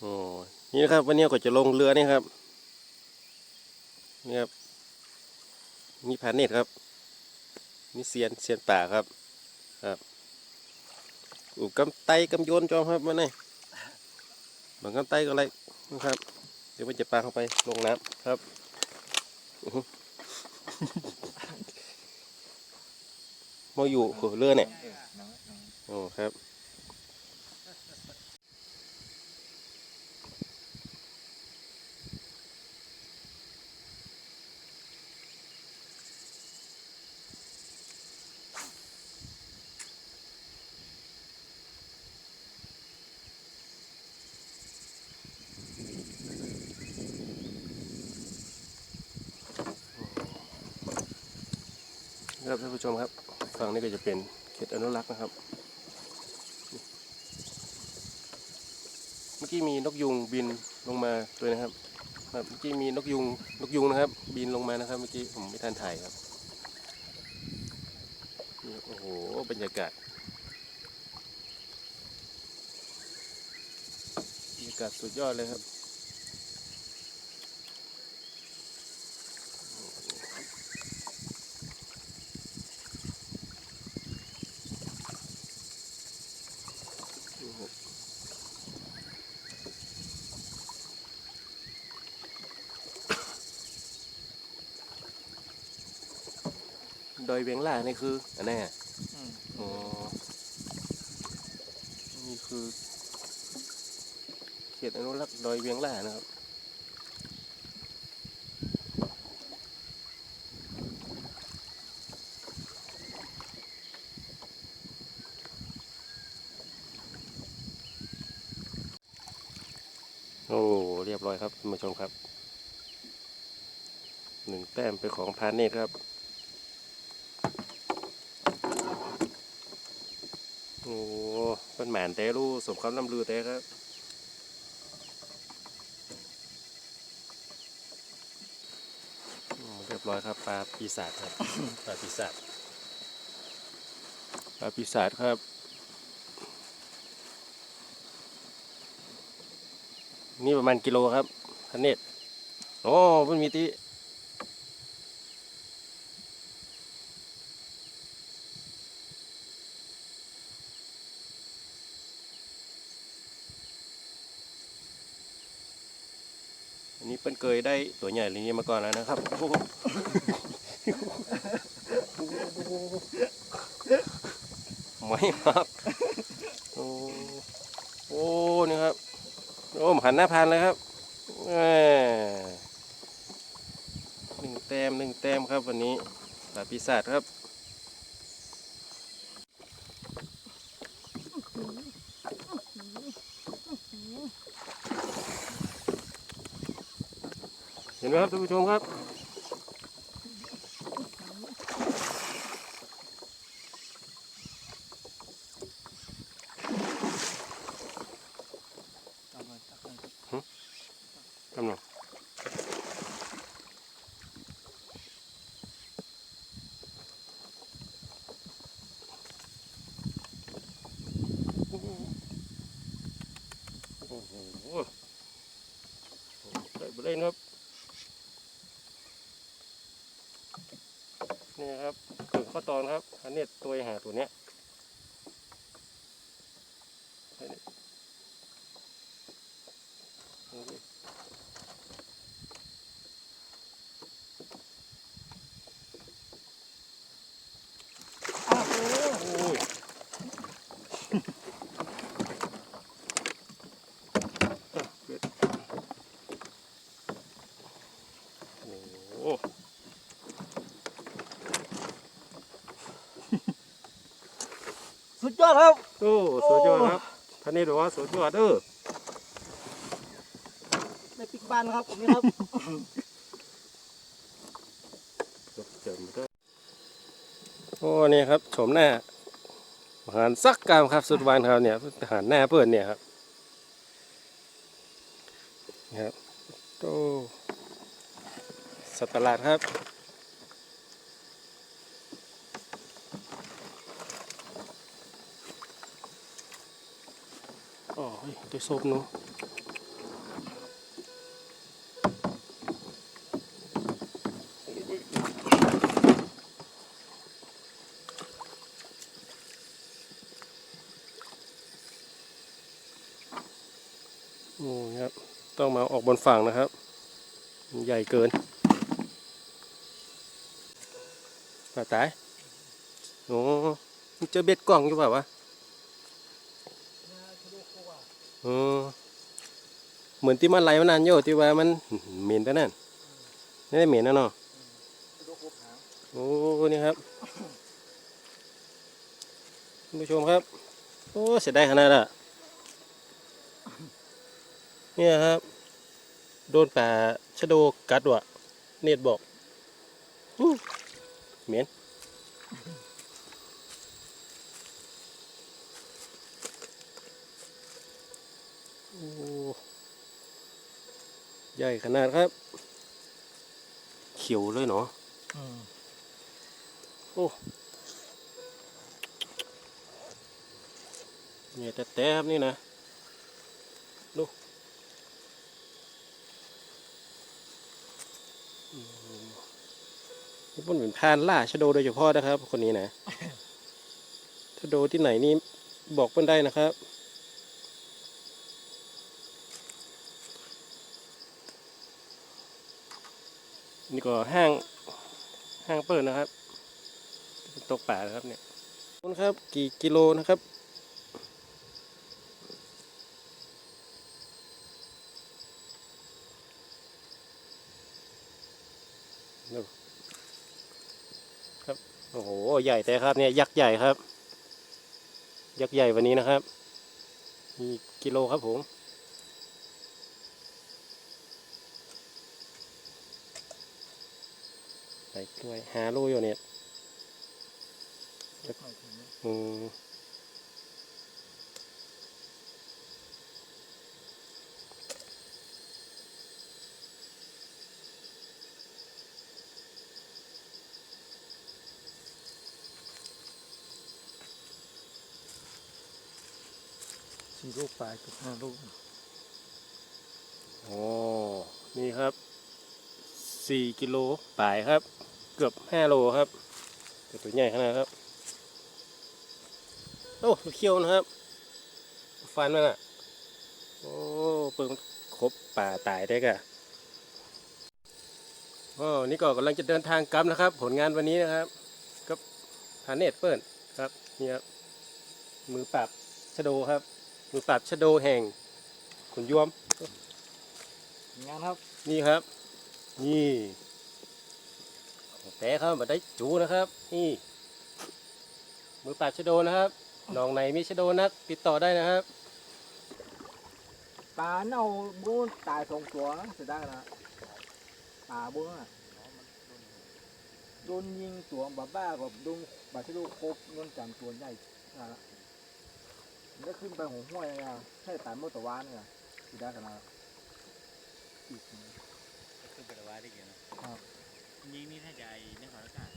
โอ้นี่นะครับวันนี้ก็จะลงเรือนี่ครับนี่ครับนี่พาเนตครับนี่เซียนเซียนป่าครับครับอูกำไตกำโยนจอมครับมาเนี่ยบางกำไตก็อะไรนะครับ เดี๋ยวมันจะปลาเข้าไปลงน้ำครับอื้ออมาอยู่เรือเนี่ยโอ้ครับ ครับท่านผู้ชมครับฝั่งนี้ก็จะเป็นเขตอนุรักษ์นะครับ เมื่อกี้มีนกยุงบินลงมาด้วยนะครับครับเมื่อกี้มีนกยุงนกยุงนะครับ บินลงมานะครับ เมื่อกี้ผมไม่ทันถ่ายครับนี่ครับโอ้โหบรรยากาศบรรยากาศสุดยอดเลยครับ ด อยเวียงล่านี่คืออันไหนี้อะอ๋อนี่คือเขตอนุรักษ์ดอยเวียงล่านะครับโอ้เรียบร้อยครับท่านผู้ชมครับหนึ่งแต้มเป็นของพาเนตครับ โอ้เป็นหมานแต่รู้สมคำน้ำลือแต่ครับโอ้เรียบร้อยครับปลาปีศาจครับปลาปีศาจปลาปีศาจครับ นี่ประมาณกิโลครับพันเนตรโอ้มันมีตี เคยได้ตัวใหญ่เลยนี้มาก่อนแล้วนะครับโอ้โหไม่ครับโอ้โอ้นี่ครับโอ้หันหน้าพานเลยครับหนึ่งแต้มหนึ่งแต้มครับวันนี้ปลาปีศาจครับ ห็นไหมครับท่านผู้ชมครับกำลังโอ้โหได้บ่ได้นะครับ นี่ครับถึงข้อตอนครับอันนี้ตัวหาตัวเนี้ยอันนี้อันนี้ โอ้ยอะเกิดโอ้โห สุด ยอดครับ โอ้สุดยอดครับท่านนี้ถือว่าสุดยอดเด้อในปิกบานครับผมนี่ครับเจิมเด้อโอ้นี่ครับชมหน้าอาหารซักกามครับสุดหวานครับเนี่ยอาหารหน้าเพื่อนเนี่ยครับนี่ครับโอ้สัตว์ตลาดครับ te sopno. นี่ครับ ต้องมาออกบนฝั่งนะครับ ใหญ่เกินป่าตายโอ้จะเบ็ดกล่องอยู่เปล่าวะ เหมือนที่มันไหลมานานอยู่ที่ว่ามันเหม็นแต่นั่นไม่ได้เหม็นนะเนาะโอ้นี่ครับท่านผู้ชมครับ โอ้เสียดายขนาดอะเนี่ยครับ โดนป่าชะโดกัดว่ะ เนตบอกเหม็น โอ้ ใหญ่ขนาดครับ เขียวเลยเนาะอืมเนี่ยแต่แต่ครับนี่นะดูอืมนี่มันเป็นพรานล่าชะโดโดยเฉพาะนะครับ คนนี้นะ ถ้าโดที่ไหนนี่บอกเพื่อนได้นะครับ นี่ก็ห้างห้างเปิดนะครับตกป่านะครับเนี่ยคุณครับกี่กิโลนะครับครับโอ้โหใหญ่แต่ครับเนี่ยยักษ์ใหญ่ครับ ยักษ์ใหญ่วันนี้นะครับมีกิโลครับผม ใส่กล้วยหาโลอยู่เนี่ยอืมสี่ลูกปลายกับห้าลูก โอ้ นี่ครับ สี่กิโลปลายครับ เกือบห้าโลครับแต่ตัวใหญ่ขนาดครับ โอ้ตัวเขี้ยวนะครับ ฟันมันอะ โอ้เปิงครบป่าตายได้กะโอ้นี่ก็กำลังจะเดินทางกลับนะครับ ผลงานวันนี้นะครับก็พาเนตเปิดครับนี่ครับมือปราบชะโดครับ มือปราบชะโดแห่งขุนยวมงานครับ นี่ครับ นี่แต่เข้ามาได้จูนะครับ นี่มือปราบชะโดนะครับหนองไหนมีชะโดนัก ติดต่อได้นะครับปลาเน่าบุ้นตายสองตัวนะเสียดายนะปลาบุ้นอะโดนยิงตัวบ้าบ้ากับโดนบาดทะลุครบโดนจันตัวใหญ่อะมันก็ขึ้นไปหัวห้วยเลยอะใช่ตายเมื่อตะวันเนี่ยเสียดายขนาดอีก ขึ้นไปว่าได้เกี่ยวนะครับยิงนี่ถ้าจะไอ้นครราชการ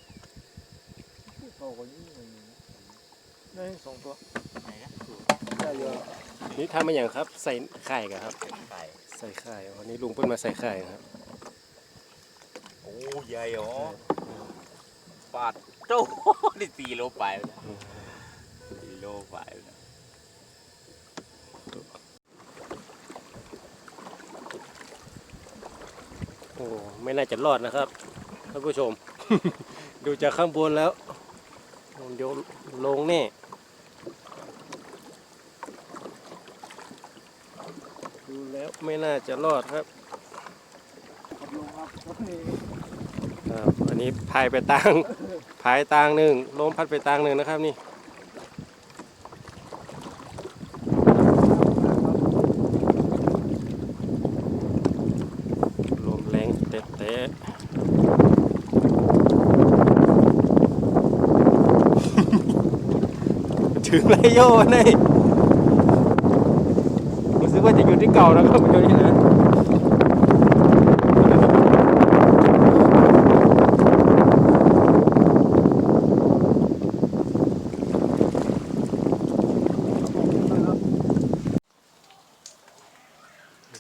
โตกว่านี้เลยนี่สองตัวไหนนะสูตรได้เยอะนี่ทำมาอย่างครับ ใส่ไข่กันครับไก่ใส่ไข่วันนี้ลุงเพิ่นมาใส่ไข่ครับโอ้ใหญ่หรอปาดโตนี่สี่โลไปแล้วสี่โลไปแล้ว อ้ไม่น่าจะรอดนะครับท่านผู้ชม ดูจากข้างบนแล้วเดี๋ยวลงแน่ดูแล้วไม่น่าจะรอดครับครับอันนี้พายไปตางพายตางหนึ่งลมพัดไปตางหนึ่งนะครับนี่ลมแรง เตะเตะถึงไรโย่นี่รู้สึกว่าจะอยู่ที่เก่านะครับคุณโยนี่นะ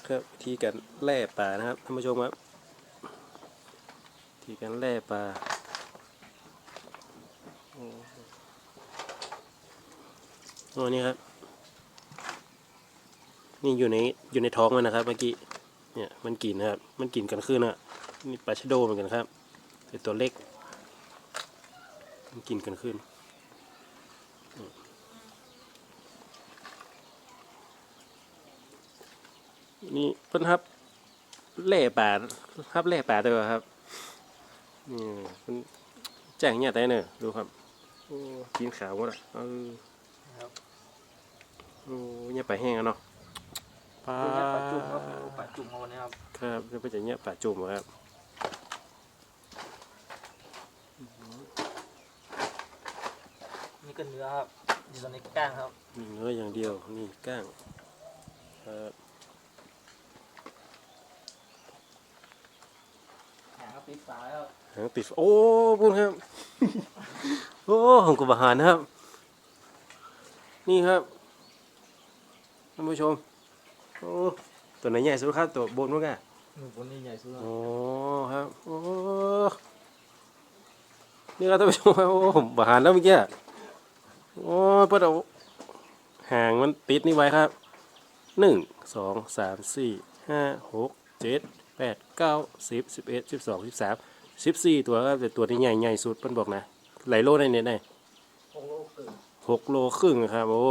ครับวิธีการแล่ปลานะครับท่านผู้ชมครับ วิธีการแล่ปลาโอ้โหนี่ครับ นี่อยู่ในอยู่ในท้องมันนะครับ เมื่อกี้ เนี่ยมันกินนะครับ มันกินกันขึ้นอะ นี่ปลาชะโดเหมือนกันครับเป็นตัวเล็ก มันกินกันขึ้นนี่เพิ่นครับเล่ป่าครับเล่ป่าตัวครับ นี่เพิ่นแจ้งเนี่ยได้เนอะดูครับโอ้กินขาวหมดอะเออครับโอ้เนี่ยป่าแห้งอะเนาะปลาเป็นปลาจุ่มครับปลาจุ่มเอาวันนี้ครับครับเดี๋ยวไปจะเนี่ยป่าจุ่มอะครับนี่ก็เนื้อครับนี่ตอนนี้ก้างครับนี่เนื้ออย่างเดียวนี่ก้างครับ หางครับปิดฝาครับหางติดโอ้พูดครับ โอ้ของกุบาหารนะครับ นี่ครับท่านผู้ชมโอ้ตัวไหนใหญ่สุดครับตัวบนมั้งอะหนูคนนี้ใหญ่สุดครับโอ้ครับโอ้นี่ครับท่านผู้ชมครับโอ้ผมบาหารแล้วเมื่อกี้โอ้เพื่อเอาหางมันติดนี่ไว้ครับหนึ่งสองสามสี่ห้าหกเจ็ด แปดเก้าสิบสิบเอ็ดสิบสองสิบสามสิบสี่ตัวครับแต่ตัวที่ใหญ่ใหญ่สุดเพิ่นบอกนะไหลายโลได้เนี่ยได้โอ้โหเกินหกโลครึ่งครับ โอ้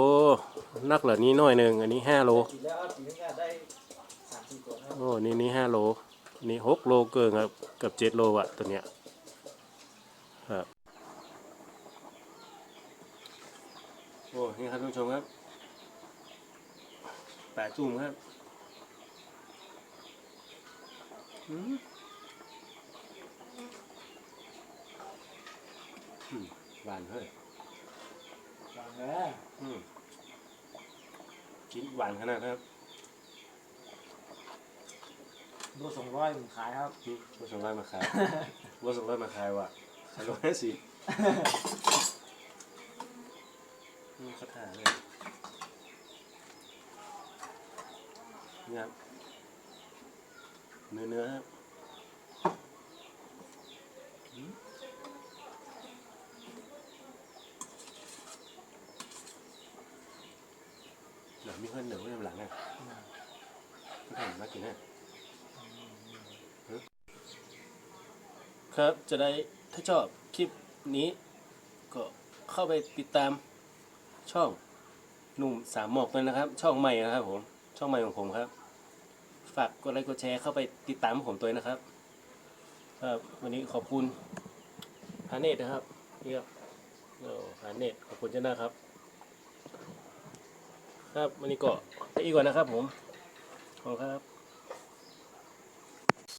นักเหล่านี้น้อยหนึ่งอันนี้ห้าโลโอ้นี่นี่ห้าโลนี่หกโลเกินครับกับเจ็ดโลอะตัวเนี้ยครับโอ้นี่ครับท่านผู้ชมครับแปลาจุ่มครับอืมอืม หวานเฮ้ยวางแล้วอืมกินหวานขนาดครับดูสองร้อยผมขายครับอืมว่าสองร้อยมาขายว่าสองร้อยมาขายว่ะขายร้อยห้าสิบอืมเขาถ่ายเลยนี่ครับ เนื้อเนื้อครับอืมเดี๋ยวมีเพื่อนเหนือไว้หลังอะไม่ทำมากินอะครับจะได้ถ้าชอบคลิปนี้ ก็เข้าไปติดตามช่องหนุ่มสามหมอกเลยนะครับ ช่องใหม่นะครับผม ช่องใหม่ของผมครับ ฝากกดไลค์กดแชร์เข้าไปติดตามผมตัวนะครับ ครับ วันนี้ขอบคุณฮาเนตนะครับนี่ครับโอ้พาเนตขอบคุณเจ้าหน้าครับ ครับวันนี้ก็ไปอีกก่อนนะครับผมขอบคุณครับ